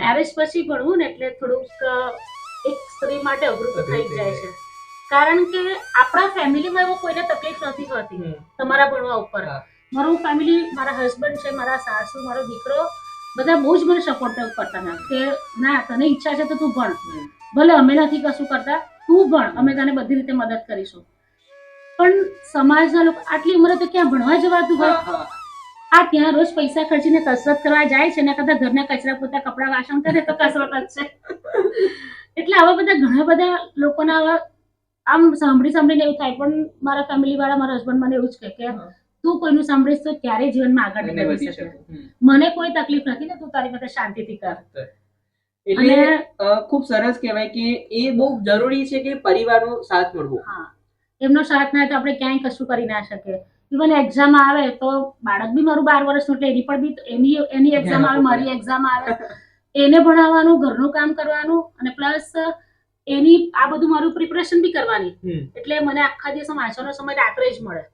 Marriage પછી ભણવું ને એટલે થોડુંક એક સ્ત્રી માટે અઘરું થઈ જાય છે. કારણ કે આપણા ફેમિલીમાં એવો કોઈને તકલીફ નથી હોતી. તમારા ભણવા ઉપર. મારું ફેમિલી મારા હસબન્ડ છે મારા સાસુ મારો દીકરો બધા બહુ જ મને સપોર્ટ કરતા હતા કે ના તને ઈચ્છા છે તો તું ભણ. ભલે અમે નથી કશું કરતા તું ભણ. અમે તને બધી રીતે મદદ કરીશું. પણ સમાજના લોકો આટલી ઉંમરે તો ક્યાં ભણવા જવાતું હોય. આ ત્યાં રોજ પૈસા ખર્ચીને કસરત કરવા જાય છે ને કરતા ઘરના કચરા પોતા કપડા વાસણ કરે તો કસરત જ છે. એટલે આવા બધા ઘણા બધા લોકોના આમ સાંભળી સાંભળીને એવું થાય પણ મારા ફેમિલી વાળા મારા હસબન્ડ મને એવું જ કહે કે તું કોઈનું સાંભળીશ તો ક્યારેય જીવનમાં આગળ એને નહીં વધી શકે. મને કોઈ તકલીફ નથી ને તું તારી માટે શાંતિથી કર. એટલે ખૂબ સરસ કહેવાય કે એ બહુ જરૂરી છે કે પરિવારનો સાથ મળવો. હા. એમનો સાથ ના તો આપણે ક્યાંય કશું કરી ના શકીએ. ઇવન એક્ઝામ આવે તો બાળક બી મારું બાર વર્ષનું એટલે એની પણ બી એની એની એક્ઝામ આવે મારી એક્ઝામ આવે. એને ભણાવવાનું ઘરનું કામ કરવાનું અને પ્લસ એની આ બધું મારું પ્રિપરેશન બી કરવાની. એટલે મને આખા દિવસ વાંચવાનો સમય રાત્રે જ મળે.